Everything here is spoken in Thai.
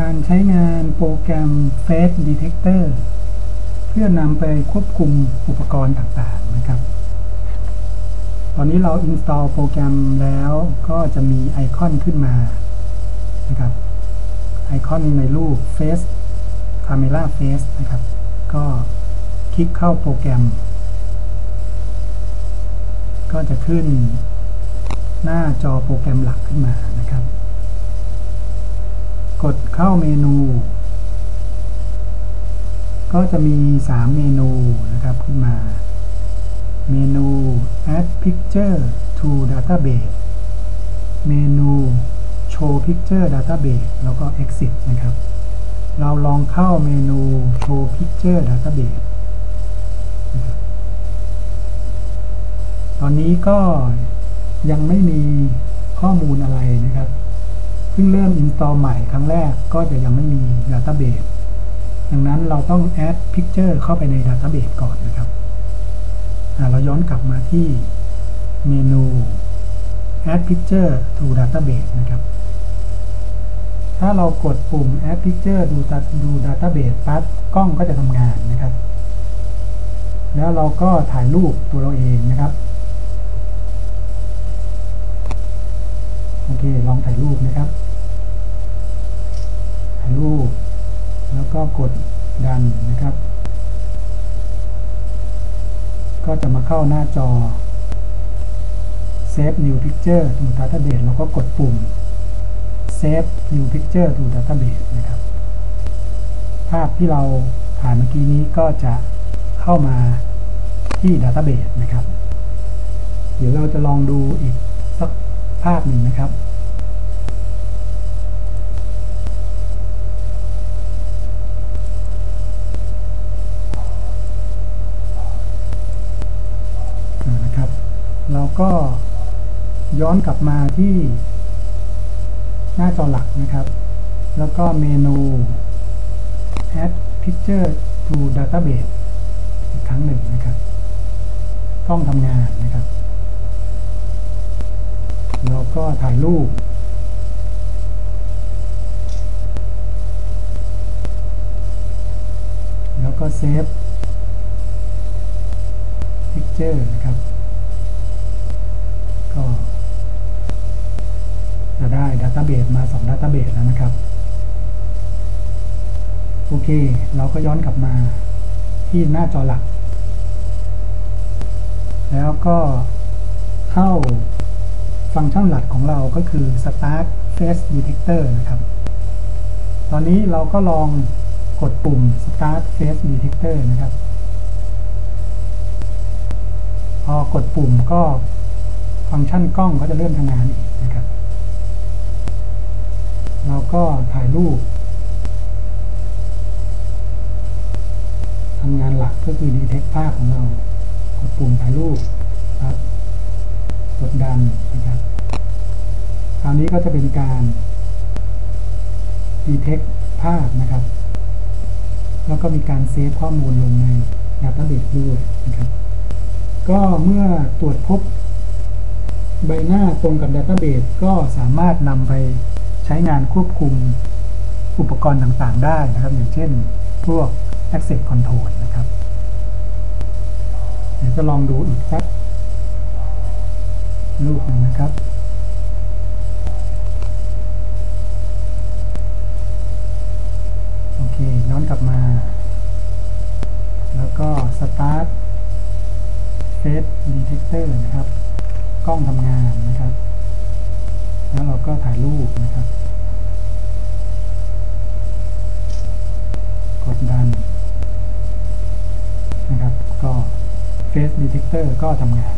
การใช้งานโปรแกรม Face Detector เพื่อนำไปควบคุมอุปกรณ์ต่างๆนะครับ ตอนนี้เรา install โปรแกรมแล้วก็จะมีไอคอนขึ้นมานะครับ ไอคอนในรูป Face Camera Face นะครับ ก็คลิกเข้าโปรแกรม ก็จะขึ้นหน้าจอโปรแกรมหลักขึ้นมานะครับ กดเข้าเมนู ก็จะมี 3 เมนูนะครับขึ้นมา เมนู add picture to database เมนู show picture database แล้วก็ exit นะครับ เราลองเข้าเมนู show picture database ตอนนี้ก็ยังไม่มีข้อมูลอะไรนะครับ เพิ่งเริ่ม install ใหม่ครั้งแรกก็จะยังไม่มี database ดังนั้นเราต้อง add picture เข้าไปใน database ก่อนนะครับ เราย้อนกลับมาที่เมนู add picture to database นะครับ ถ้าเรากดปุ่ม add picture ดูดู database ปั๊บกล้องก็จะทำงานนะครับ แล้วเราก็ถ่ายรูปตัวเราเองนะครับ โอเค ลองถ่ายรูปนะครับ ถ่ายรูป แล้วก็ก ดันนะครับ ก็จะมาเข้าหน้าจอ Save New Picture to Database แล้วก็กดปุ่ม Save New Picture to Database นะครับ ภาพที่เราถ่ายเมื่อกี้นี้ก็จะเข้ามาที่ Database นะครับ เดี๋ยวเราจะลองดูอีกสักภาพหนึ่งนะครับ เรา ก็ย้อนกลับมาที่หน้าจอหลักนะครับ แล้วก็เมนู add picture to database อีกครั้งหนึ่งนะครับ กล้องทำงานนะครับ เราก็ถ่ายรูป แล้วก็เซฟ Picture นะครับ ก็จะได้ Database มา2 Database แล้วนะครับ โอเค เราก็ย้อนกลับมาที่หน้าจอหลัก แล้วก็เข้าฟังก์ชันหลักของเราก็คือ Start Face Detector นะครับ ตอนนี้เราก็ลองกดปุ่ม Start Face Detector นะครับ พอกดปุ่มก็ ฟังก์ชันกล้องก็จะเริ่มทำงานอีกนะครับ เราก็ถ่ายรูปทำงานหลักก็คือ detect ภาพของเรา กดปุ่มถ่ายรูปครับกดดันนะครับ คราวนี้ก็จะเป็นการ detect ภาพนะครับ แล้วก็มีการเซฟข้อมูลลงใน database ด้วยนะครับ ก็เมื่อตรวจพบ ใบหน้าตรงกับ Database ก็สามารถนำไปใช้งานควบคุมอุปกรณ์ต่างๆ ได้นะครับ อย่างเช่น พวก Access Control นะครับ เดี๋ยวจะลองดูอีกสักรูปหนึ่งนะครับโอเคย้อนกลับมา แล้วก็ Start Face Detector นะครับ กล้องทำงานนะครับ แล้วเราก็ถ่ายรูปนะครับ กดดันนะครับ ก็ Face Detector ก็ทำงาน